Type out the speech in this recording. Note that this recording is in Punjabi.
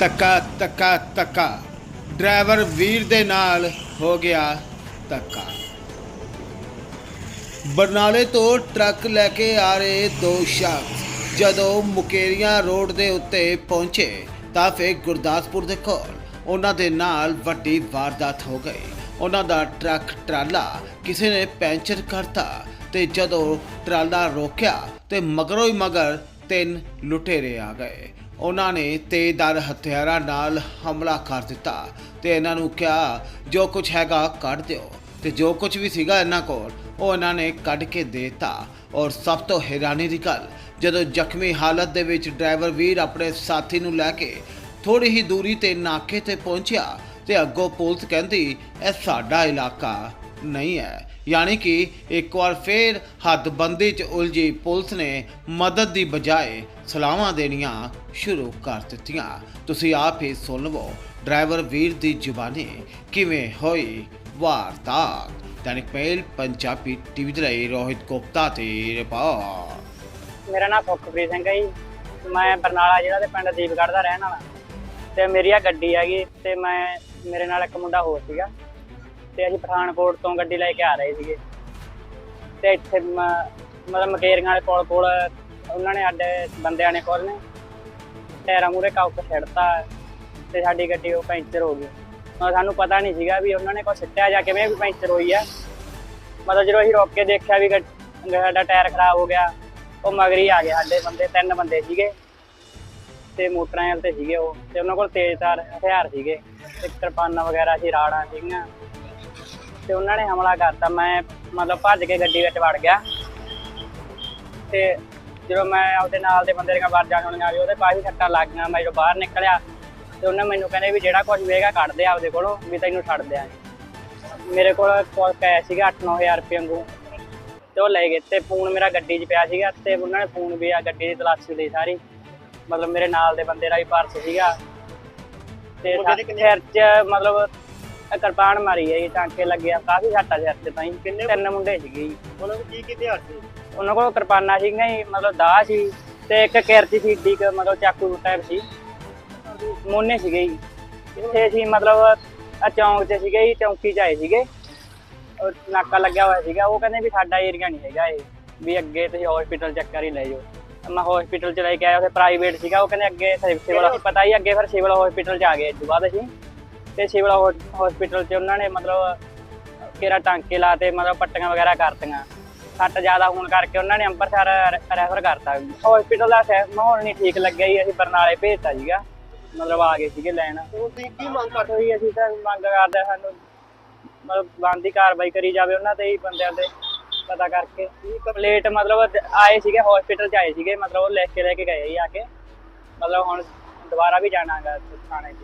ਤੱਕਾ ਤੱਕਾ ਤੱਕਾ ਡਰਾਈਵਰ ਵੀਰ ਦੇ ਨਾਲ ਹੋ ਗਿਆ ਤੱਕਾ ਬਰਨਾਲੇ ਤੋਂ ਟਰੱਕ ਲੈ ਕੇ ਆ ਰਹੇ ਦੋ ਸ਼ਖਸ। ਜਦੋਂ ਮੁਕੇਰੀਆਂ ਰੋਡ ਦੇ ਉੱਤੇ ਪਹੁੰਚੇ, ਤਾਂ ਫਿਰ ਗੁਰਦਾਸਪੁਰ ਦੇ ਕੋਲ ਉਹਨਾਂ ਦੇ ਨਾਲ ਵੱਡੀ ਵਾਰਦਾਤ ਹੋ ਗਈ। ਉਹਨਾਂ ਦਾ ਟਰੱਕ ਟਰਾਲਾ ਕਿਸੇ ਨੇ ਪੈਂਚਰ ਕਰਤਾ ਤੇ ਜਦੋਂ ਟਰਾਲਾ ਰੋਕਿਆ ਤੇ ਮਗਰੋਂ ਹੀ ਮਗਰ ਤਿੰਨ ਲੁਟੇਰੇ ਆ ਗਏ। ਉਹਨਾਂ ਨੇ ਤੇਜ਼ਦਾਰ ਹਥਿਆਰਾਂ ਨਾਲ ਹਮਲਾ ਕਰ ਦਿੱਤਾ ਤੇ ਇਹਨਾਂ ਨੂੰ ਕਿਹਾ, ਜੋ ਕੁਝ ਹੈਗਾ ਕੱਢ ਦਿਓ। ਤੇ ਜੋ ਕੁਝ ਵੀ ਸੀਗਾ ਇਹਨਾਂ ਕੋਲ, ਉਹ ਇਹਨਾਂ ਨੇ ਕੱਢ ਕੇ ਦੇਤਾ। ਔਰ ਸਭ ਤੋਂ ਹੈਰਾਨੀ ਦੀ ਗੱਲ, ਜਦੋਂ ਜ਼ਖਮੀ ਹਾਲਤ ਦੇ ਵਿੱਚ ਡਰਾਈਵਰ ਵੀਰ ਆਪਣੇ ਸਾਥੀ ਨੂੰ ਲੈ ਕੇ ਥੋੜੀ ਹੀ ਦੂਰੀ ਤੇ ਨਾਕੇ ਤੇ ਪਹੁੰਚਿਆ ਤੇ ਅੱਗੋਂ ਪੁਲਿਸ ਕਹਿੰਦੀ, ਇਹ ਸਾਡਾ ਇਲਾਕਾ। ਨਹੀਂ ਹੈ। ਯਾਨੀ ਕਿ ਇੱਕ ਵਾਰ ਫੇਰ ਹੱਦਬੰਦੀ 'ਚ ਉਲਝੀ ਪੁਲਿਸ ਨੇ ਮਦਦ ਦੀ ਬਜਾਏ ਸਲਾਹਾਂ ਦੇਣੀਆਂ ਸ਼ੁਰੂ ਕਰ ਦਿੱਤੀਆਂ। ਤੁਸੀਂ ਆਪ ਹੀ ਸੁਣ ਲਵੋ, ਡਰਾਈਵਰ ਵੀਰ ਦੀ ਜ਼ੁਬਾਨੀ ਕਿਵੇਂ ਹੋਈ ਵਾਰਦਾਤ। ਦੈਨਿਕ ਮੇਲ, ਪੰਜਾਬੀ ਟੀਵੀ ਦੇ ਲਈ ਰੋਹਿਤ ਗੁਪਤਾ ਤੇ ਰਿਪੋਰਟ। ਮੇਰਾ ਨਾਮ ਸੁਖਪ੍ਰੀਤ ਸਿੰਘ ਹੈ ਜੀ। ਮੈਂ ਬਰਨਾਲਾ ਜ਼ਿਲ੍ਹਾ ਦੇ ਪਿੰਡ ਦੀਪਗੜ੍ਹ ਦਾ ਰਹਿਣ ਵਾਲਾ। ਤੇ ਮੇਰੀ ਆ ਗੱਡੀ ਹੈਗੀ ਤੇ ਮੈਂ, ਮੇਰੇ ਨਾਲ ਇੱਕ ਮੁੰਡਾ ਹੋਰ ਸੀਗਾ। ਤੇ ਅਸੀਂ ਪਠਾਨਕੋਟ ਤੋਂ ਗੱਡੀ ਲੈ ਕੇ ਆ ਰਹੇ ਸੀਗੇ। ਤੇ ਇੱਥੇ ਮ- ਮਤਲਬ ਮਕੇਰੀਆਂ ਵਾਲੇ ਕੋਲ ਕੋਲ ਉਹਨਾਂ ਨੇ ਸਾਡੇ ਬੰਦਿਆਂ ਨੇ ਕੋਲ ਨੇ ਟਾਇਰਾਂ ਮੂਰੇ ਕੱਪ ਛੱਡਤਾ ਤੇ ਸਾਡੀ ਗੱਡੀ ਉਹ ਪੈਂਚਰ ਹੋ ਗਈ। ਮਤਲਬ ਸਾਨੂੰ ਪਤਾ ਨਹੀਂ ਸੀਗਾ ਵੀ ਉਹਨਾਂ ਨੇ ਕੋਈ ਸਿੱਟਿਆ ਜਾਂ ਕਿਵੇਂ ਵੀ ਪੈਂਚਰ ਹੋਈ ਆ। ਮਤਲਬ ਜਦੋਂ ਅਸੀਂ ਰੋਕ ਕੇ ਦੇਖਿਆ ਵੀ ਗੱਡ- ਸਾਡਾ ਟਾਇਰ ਖਰਾਬ ਹੋ ਗਿਆ, ਉਹ ਮਗਰੀ ਆ ਗਏ ਸਾਡੇ ਬੰਦੇ, ਤਿੰਨ ਬੰਦੇ ਸੀਗੇ। ਤੇ ਮੋਟਰਾਂ ਤੇ ਸੀਗੇ ਉਹ, ਤੇ ਉਹਨਾਂ ਕੋਲ ਤੇਜ਼ ਤਾਰ, ਹਥਿਆਰ ਸੀਗੇ। ਤੇ ਕਿਰਪਾਨਾਂ ਵਗੈਰਾ ਸੀ, ਰਾੜਾਂ ਸੀਗੀਆਂ। ਤੇ ਉਹਨਾਂ ਨੇ ਹਮਲਾ ਕਰਤਾ। ਮੈਂ ਮਤਲਬ ਭੱਜ ਕੇ ਗੱਡੀ ਵਿੱਚ ਵੜ ਗਿਆ। ਤੇ ਜਦੋਂ ਮੈਂ ਆਪਦੇ ਨਾਲ ਦੇ ਬੰਦੇ ਦੀਆਂ ਵਾਜਾਂ ਸੁਣੀਆਂ ਵੀ ਉਹਦੇ ਕਾਫੀ ਸੱਟਾਂ ਲੱਗ ਗਈਆਂ। ਮੈਂ ਜਦੋਂ ਬਾਹਰ ਨਿਕਲਿਆ ਤੇ ਉਹਨੇ ਮੈਨੂੰ ਕਹਿੰਦੇ ਵੀ ਜਿਹੜਾ ਕੁਝ ਵੇਗਾ ਕੱਢ ਦੇ ਆਪਦੇ ਕੋਲੋਂ ਵੀ ਤੈਨੂੰ ਛੱਡ ਦਿਆਂਗੇ। ਮੇਰੇ ਕੋਲ ਕੈਸ਼ ਸੀਗਾ 8-9000 ਰੁਪਏ ਵਾਂਗੂ। ਤੇ ਉਹ ਲੈ ਗਏ ਤੇ ਫੋਨ ਮੇਰਾ ਗੱਡੀ 'ਚ ਪਿਆ ਸੀਗਾ ਤੇ ਉਹਨਾਂ ਨੇ ਫੋਨ ਵੀ ਆ ਗੱਡੀ ਦੀ ਤਲਾਸ਼ੀ ਲਈ ਸਾਰੀ। ਮਤਲਬ ਮੇਰੇ ਨਾਲ ਦੇ ਬੰਦੇ ਦਾ ਵੀ ਪਰਸ ਸੀਗਾ। ਤੇ 'ਚ ਮਤਲਬ ਇਹ ਕਿਰਪਾਨ ਮਾਰੀ ਹੈ ਜੀ ਟਾਂਕੇ ਲੱਗਿਆ ਕਾਫੀ ਸੱਟਾ ਸਿਰ ਤਾਂ ਜੀ। ਕਿੰਨੇ ਤਿੰਨ ਮੁੰਡੇ ਸੀਗੇ ਜੀ। ਉਹਨਾਂ ਨੂੰ ਕੀ ਕੀ ਹਥਿਆਰ ਸੀ? ਉਹਨਾਂ ਕੋਲ ਕਿਰਪਾਨਾਂ ਸੀਗੀਆਂ ਜੀ ਮਤਲਬ ਦਾਹ ਸੀ ਤੇ ਇੱਕ ਕਿਰਤੀ ਸੀ ਏਡੀ ਕੁ ਮਤਲਬ ਚਾਕੂ ਟਾਈਪ ਸੀ। ਮੋਨੇ ਸੀਗੇ ਜੀ। ਇੱਥੇ ਸੀ ਮਤਲਬ ਆ ਚੌਂਕ 'ਚ ਸੀਗੇ ਜੀ ਚੌਂਕੀ 'ਚ ਆਏ ਸੀਗੇ। ਉਹ ਨਾਕਾ ਲੱਗਿਆ ਹੋਇਆ ਸੀਗਾ ਉਹ ਕਹਿੰਦੇ ਵੀ ਸਾਡਾ ਏਰੀਆ ਨਹੀਂ ਹੈਗਾ ਇਹ ਵੀ ਅੱਗੇ ਤੁਸੀਂ ਹਸਪੀਟਲ ਚੱਕਰ ਹੀ ਲੈ ਜਾਓ। ਮੈਂ ਹਸਪੀਟਲ 'ਚ ਲੈ ਕੇ ਆਇਆ ਉੱਥੇ ਪ੍ਰਾਈਵੇਟ ਸੀਗਾ ਉਹ ਕਹਿੰਦੇ ਅੱਗੇ ਸਿਵਲ ਪਤਾ ਹੀ ਅੱਗੇ ਫਿਰ ਸਿਵਲ ਹਸਪੀਟਲ 'ਚ ਆ ਗਏ ਇਸ ਤੋਂ ਬਾਅਦ ਅਸੀਂ। ਤੇ ਸਿਵਲ ਹਸਪੀਟਲ 'ਚ ਉਹਨਾਂ ਨੇ ਮਤਲਬ ਕਿਹੜਾ ਟਾਂਕੇ ਲਾਤੇ, ਮਤਲਬ ਪੱਟੀਆਂ ਵਗੈਰਾ ਕਰਤੀਆਂ। ਸੱਟ ਜ਼ਿਆਦਾ ਹੋਣ ਕਰਕੇ ਉਹਨਾਂ ਨੇ ਅੰਮ੍ਰਿਤਸਰ ਰੈਫਰ ਕਰਤਾ ਹਸਪੀਟਲ ਦਾ ਸੈ- ਮਾਹੌਲ ਨਹੀਂ ਠੀਕ ਲੱਗਿਆ ਜੀ, ਅਸੀਂ ਬਰਨਾਲੇ ਭੇਜਤਾ ਸੀਗਾ। ਮਤਲਬ ਆ ਗਏ ਸੀਗੇ ਲੈਣ। ਤੁਸੀਂ ਕੀ ਮੰਗ ਕਰਦੇ ਹੋਈ ਅਸੀਂ ਤਾਂ ਮੰਗ ਕਰਦੇ ਸਾਨੂੰ ਮਤਲਬ ਬੰਦੀ ਕਾਰਵਾਈ ਕਰੀ ਜਾਵੇ ਉਹਨਾਂ ਤੇ ਹੀ ਬੰਦਿਆਂ ਤੇ ਪਤਾ ਕਰਕੇ। ਕੰਪਲੀਟ ਮਤਲਬ ਆਏ ਸੀਗੇ ਹਸਪੀਟਲ ਚ ਆਏ ਸੀਗੇ, ਮਤਲਬ ਉਹ ਲੈ ਕੇ ਲੈ ਕੇ ਗਏ ਜੀ ਆ ਕੇ। ਮਤਲਬ ਹੁਣ ਦੁਬਾਰਾ ਵੀ ਜਾਣਾਗਾ ਥਾਣੇ 'ਚ